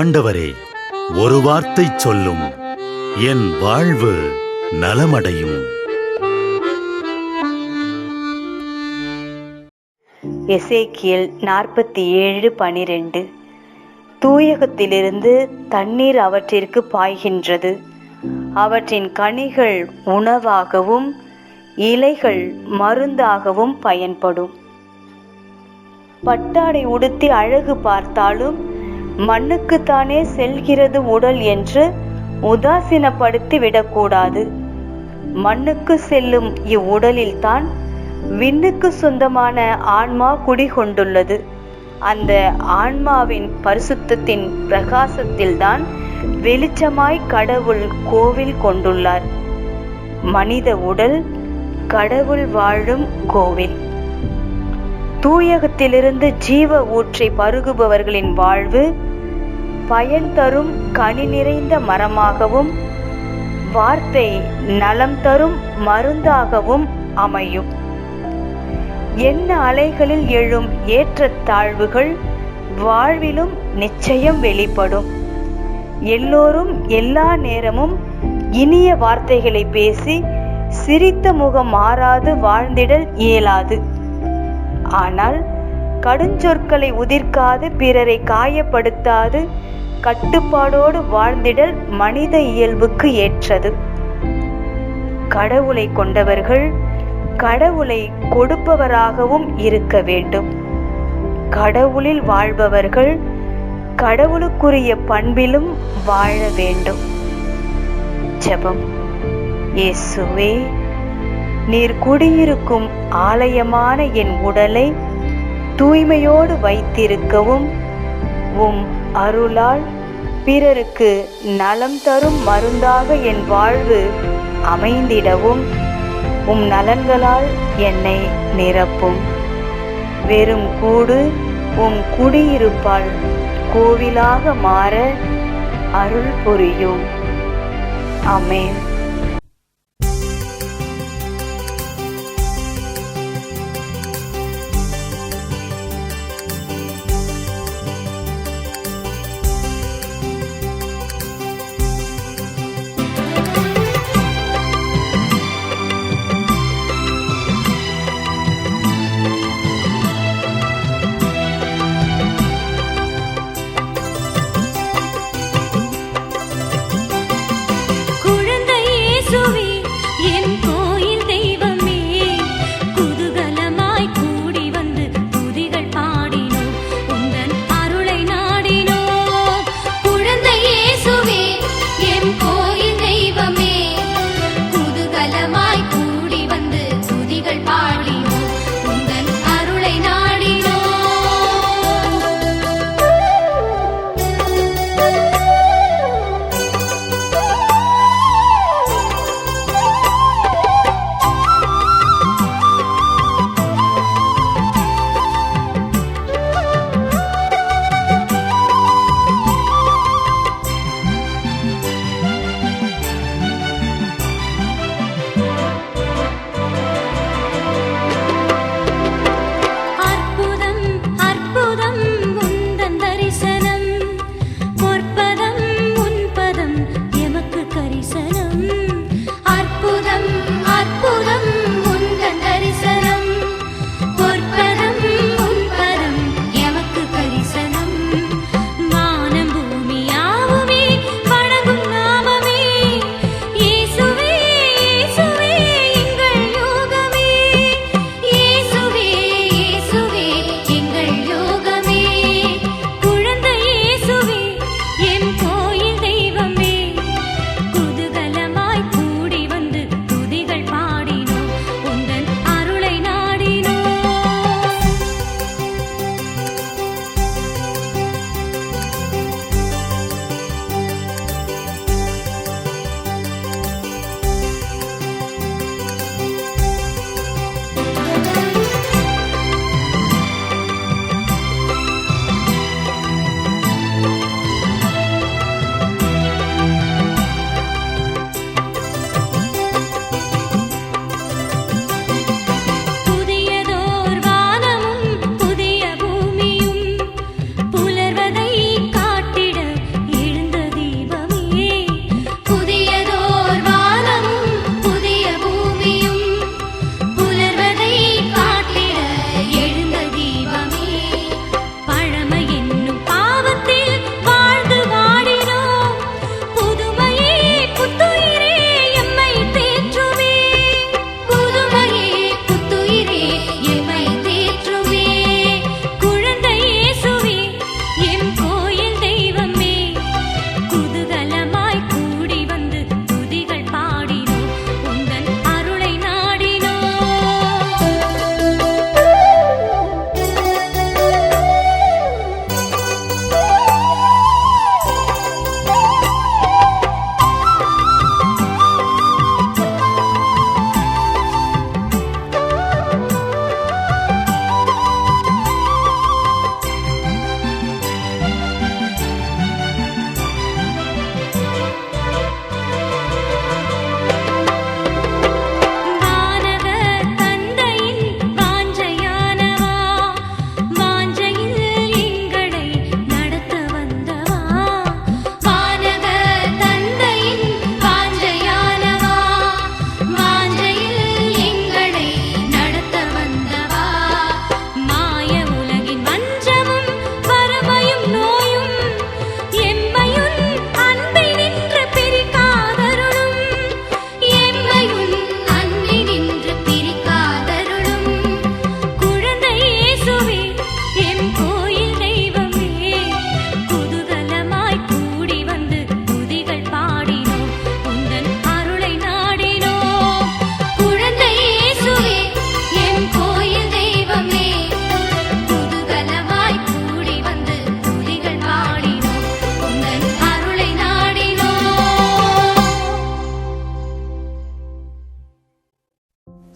ஆண்டவரே ஒரு வார்த்தை சொல்லும். என் வாழ்வு நலமடையும். எசேக்கியல் நாற்பத்தி ஏழு பனிரெண்டு. தூயகத்திலிருந்து தண்ணீர் அவற்றிற்கு பாய்கின்றது. அவற்றின் கனிகள் உணவாகவும் இலைகள் மருந்தாகவும் பயன்படும். பட்டாடை உடுத்தி அழகு பார்த்தாலும் மண்ணுக்குத்தானே செல்கிறது உடல் என்று உதாசீனப்படுத்தி விடக்கூடாது மண்ணுக்கு செல்லும் இவ்வுடலில்தான் விண்ணுக்கு சொந்தமான ஆன்மா குடிகொண்டுள்ளது. அந்த ஆன்மாவின் பரிசுத்தத்தின் பிரகாசத்தில்தான் வெளிச்சமாய் கடவுள் கோவில் கொண்டுள்ளார். மனித உடல் கடவுள் வாழும் கோவில். தூயகத்திலிருந்து ஜீவ ஊற்றை பருகுபவர்களின் வாழ்வு பயன் தரும் கனி நிறைந்த மரமாகவும் வார்த்தை நலம் தரும் மருந்தாகவும் அமையும். என்ன அலைகளில் எழும் ஏற்றத்தாழ்வுகள் வாழ்விலும் நிச்சயம் வெளிப்படும். எல்லோரும் எல்லா நேரமும் இனிய வார்த்தைகளை பேசி சிரித்த முகம் மாறாது வாழ்ந்திடல் இயலாது. ஆனால் கடுஞ்சொற்களை உதிர்க்காது பிறரை காயப்படுத்தாது கட்டுப்பாடோடு வாழ்ந்திடல் மனித இயல்புக்கு ஏற்றது. கடவுளை கொண்டவர்கள் கடவுளை கொடுப்பவராகவும் இருக்க வேண்டும். கடவுளில் வாழ்பவர்கள் கடவுளுக்குரிய பண்பிலும் வாழ வேண்டும். ஜெபம். இயேசுவே. நீர் குடியிருக்கும் ஆலயமான என் உடலை தூய்மையோடு வைத்திருக்கவும். உம் அருளால் பிறருக்கு நலம் தரும் மருந்தாக என் வாழ்வு அமைந்திடவும். உம் நலன்களால் என்னை நிரப்பும். வெறும் கூடு உம் குடியிருப்பால் கோவிலாக மாற அருள் புரியும். அமேன்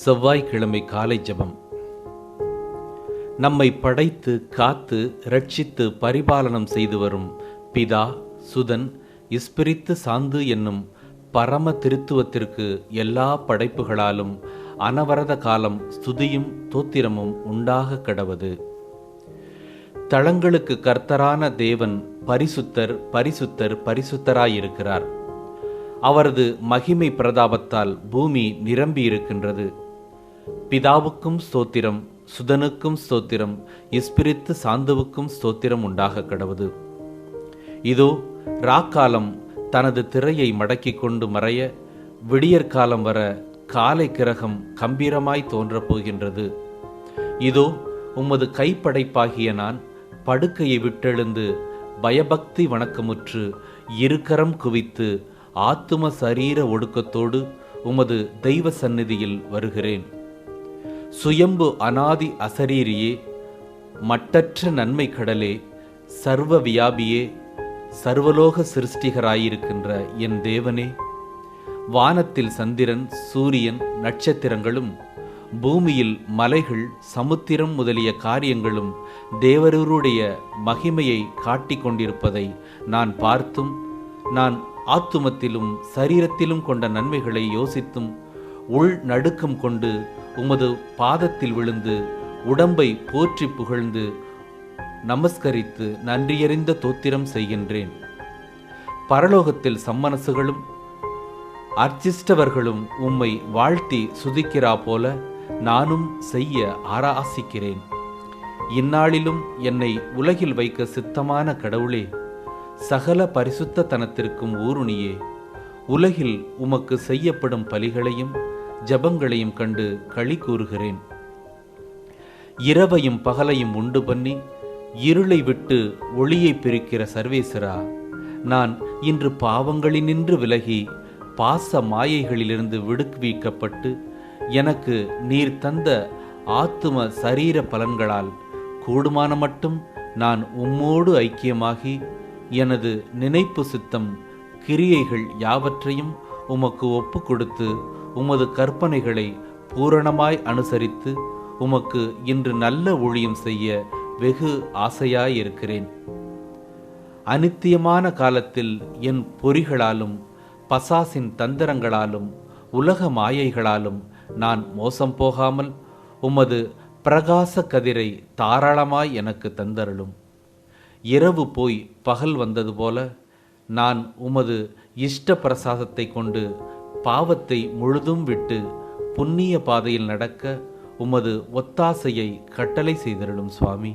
செவ்வாய்க்கிழமை காலை ஜெபம். நம்மை படைத்து காத்து ரட்சித்து பரிபாலனம் செய்து வரும் பிதா சுதன் இஸ்பிரித்து சாந்து என்னும் பரம திருத்துவத்திற்கு எல்லா படைப்புகளாலும் அனவரத காலம் ஸ்துதியும் தோத்திரமும் உண்டாக கடவது. தளங்களுக்கு கர்த்தரான தேவன் பரிசுத்தர் பரிசுத்தர் பரிசுத்தராயிருக்கிறார். அவரது மகிமை பிரதாபத்தால் பூமி நிரம்பியிருக்கின்றது. பிதாவுக்கும் ஸ்தோத்திரம் சுதனுக்கும் ஸ்தோத்திரம் இஸ்பிரித்து சாந்துவுக்கும் ஸ்தோத்திரம் உண்டாக கடவுது. இதோ ராக்காலம் தனது திரையை மடக்கிக் கொண்டு மறைய விடியற்காலம் வர காலை கிரகம் கம்பீரமாய் தோன்றப் போகின்றது. இதோ உமது கைப்படைப்பாகிய நான் படுக்கையை விட்டெழுந்து பயபக்தி வணக்கமுற்று இருக்கரம் குவித்து ஆத்தும சரீர ஒடுக்கத்தோடு உமது தெய்வ சந்நிதியில் வருகிறேன். சுயம்பு அனாதி அசரீரியே மட்டற்ற நன்மை கடலே சர்வ வியாபியே சர்வலோக சிருஷ்டிகராயிருக்கின்ற என் தேவனே. வானத்தில் சந்திரன் சூரியன் நட்சத்திரங்களும் பூமியில் மலைகள் சமுத்திரம் முதலிய காரியங்களும் தேவரூருடைய மகிமையை காட்டிக் கொண்டிருப்பதை நான் பார்த்தும் நான் ஆத்துமத்திலும் சரீரத்திலும் கொண்ட நன்மைகளை யோசித்தும் உள் நடுக்கம் கொண்டு உமது பாதத்தில் விழுந்து உடம்பை போற்றி புகழ்ந்து நமஸ்கரித்து நன்றியறிந்த தோத்திரம் செய்கின்றேன். பரலோகத்தில் சம்மனசுகளும் அர்ச்சிஷ்டவர்களும் உம்மை வாழ்த்தி சுதிக்கிறா போல நானும் செய்ய ஆராசிக்கிறேன். இந்நாளிலும் என்னை உலகில் வைக்க சித்தமான கடவுளே சகல பரிசுத்தனத்திற்கும் ஊருணியே உலகில் உமக்கு செய்யப்படும் பலிகளையும் ஜபங்களையும் கண்டு களி கூறுகிறேன். இரவையும் பகலையும் உண்டு பண்ணி இருளை விட்டு ஒளியை பிரிக்கிற சர்வேசரா நான் இன்று பாவங்களினின்று விலகி பாச மாயைகளிலிருந்து விடுவிக்கப்பட்டு எனக்கு நீர் தந்த ஆத்தும சரீர பலன்களால் கூடுமான மட்டும் நான் உம்மோடு ஐக்கியமாகி எனது நினைப்பு சித்தம் கிரியைகள் யாவற்றையும் உமக்கு ஒப்பு கொடுத்து உமது கற்பனைகளை பூரணமாய் அனுசரித்து உமக்கு இன்று நல்ல ஊழியம் செய்ய வெகு ஆசையாயிருக்கிறேன். அனித்தியமான காலத்தில் என் பொறிகளாலும் பசாசின் தந்திரங்களாலும் உலக மாயைகளாலும் நான் மோசம் போகாமல் உமது பிரகாச கதிரை தாராளமாய் எனக்கு தந்தருளும். இரவு போய் பகல் வந்தது போல நான் உமது இஷ்ட பிரசாதத்தை கொண்டு பாவத்தை முழுதும் விட்டு புண்ணிய பாதையில் நடக்க உமது ஒத்தாசையை கட்டளை செய்தருளும் சுவாமி.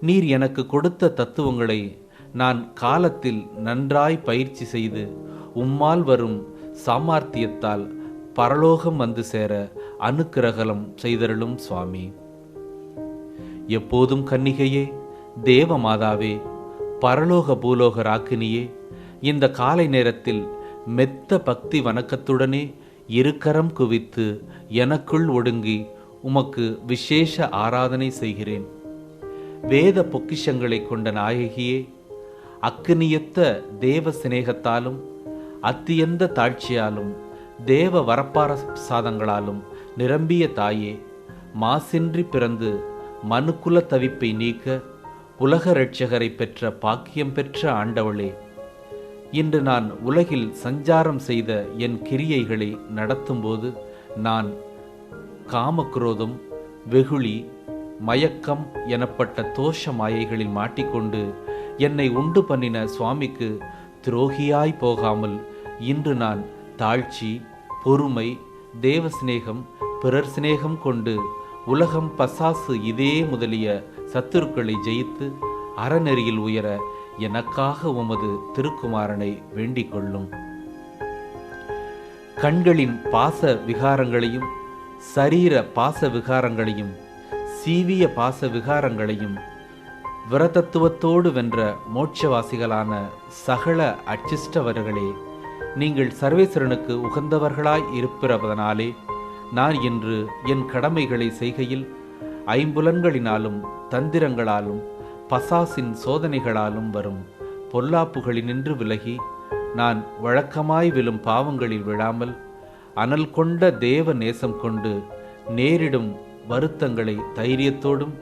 நீர் எனக்கு கொடுத்த தத்துவங்களை நான் காலத்தில் நன்றாய் பயிற்சி செய்து உம்மால் வரும் சாமார்த்தியத்தால் பரலோகம் வந்து சேர அனுக்கிரகலம் செய்தருளும் சுவாமி. எப்போதும் கன்னிகையே தேவ மாதாவே பரலோக பூலோக ராக்கினியே இந்த காலை நேரத்தில் மெத்த பக்தி வணக்கத்துடனே இருக்கரம் குவித்து எனக்குள் ஒடுங்கி உமக்கு விசேஷ ஆராதனை செய்கிறேன். வேத பொக்கிஷங்களை கொண்ட நாயகியே அக்னியத்த தேவ சிநேகத்தாலும் அத்தியந்த தாழ்ச்சியாலும் தேவ வரப்பார சாதங்களாலும் நிரம்பிய தாயே மாசின்றி பிறந்து மனுக்குல தவிப்பை நீக்க உலக ரட்சகரை பெற்ற பாக்கியம் பெற்ற ஆண்டவளே இன்று நான் உலகில் சஞ்சாரம் செய்த என் கிரியைகளை நடத்தும்போது நான் காமக்ரோதம் வெகுளி மயக்கம் எனப்பட்ட தோஷ மாயைகளில் மாட்டிக்கொண்டு என்னை உண்டு பண்ணின சுவாமிக்கு துரோகியாய் போகாமல் இன்று நான் தாழ்ச்சி பொறுமை தேவ சிநேகம் பிறர் சிநேகம் கொண்டு உலகம் பசாசு இதே முதலிய சத்துருக்களை ஜெயித்து அறநெறியில் உயர எனக்காக உமது திருக்குமாரனை வேண்டிக் கொள்ளும். கண்களின் பாச விகாரங்களையும் சரீர பாச விகாரங்களையும் சீவிய பாச விகாரங்களையும் விரதத்துவத்தோடு வென்ற மோட்சவாசிகளான சகல அச்சிஷ்டவர்களே நீங்கள் சர்வேஸ்வரனுக்கு உகந்தவர்களாய் இருப்பிறதனாலே நான் இன்று என் கடமைகளை செய்கையில் ஐம்புலன்களினாலும் தந்திரங்களாலும் பசாசின் சோதனைகளாலும் வரும். பொல்லாப்புகளினின்று விலகி நான் வழக்கமாய் விழும் பாவங்களில் விழாமல் அனல் கொண்ட தேவ நேசம் கொண்டு நேரிடும் வருத்தங்களை தைரியத்தோடும்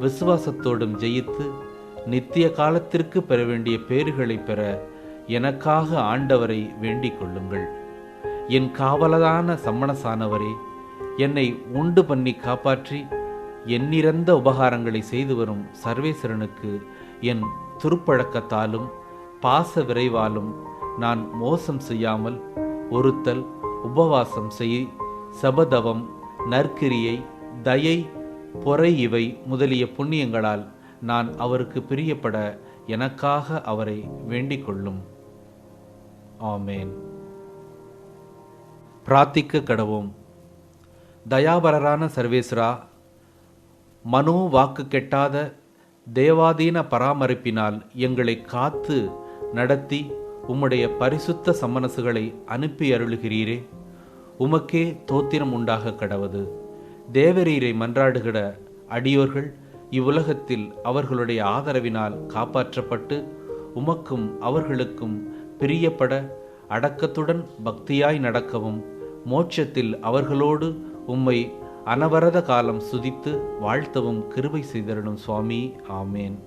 விசுவாசத்தோடும் ஜெயித்து நித்திய காலத்திற்கு பெற வேண்டிய பேறுகளை பெற எனக்காக ஆண்டவரை வேண்டிக் கொள்ளுங்கள். என் காவலதான சம்மணசானவரே என்னை உண்டு பண்ணி காப்பாற்றி எண்ணிறந்த உபகாரங்களை செய்து வரும் சர்வேஸ்வரனுக்கு என் துருப்பழக்கத்தாலும் பாச விரைவாலும் நான் மோசம் செய்யாமல் ஒருத்தல் உபவாசம் செய் சபதவம் நற்கிரியை தயை பொறை இவை முதலிய புண்ணியங்களால் நான் அவருக்கு பிரியப்பட எனக்காக அவரை வேண்டிக் கொள்ளும். ஆமேன். பிரார்த்திக்க கடவோம். தயாபரரான சர்வேஸ்வரா மனோ வாக்கு கெட்டாத தேவாதீன பராமரிப்பினால் எங்களை காத்து நடத்தி உம்முடைய பரிசுத்த சம்மனசுகளை அனுப்பி அருளுகிறீரே. உமக்கே தோத்திரம் உண்டாக கடவது. தேவரீரை மன்றாடுகிற அடியோர்கள் இவ்வுலகத்தில் அவர்களுடைய ஆதரவினால் காப்பாற்றப்பட்டு உமக்கும் அவர்களுக்கும் பிரியப்பட அடக்கத்துடன் பக்தியாய் நடக்கவும் மோட்சத்தில் அவர்களோடு உம்மை அனவரத காலம் சுதித்து வாழ்த்தவும் கிருபை செய்தருளும் சுவாமி. ஆமேன்.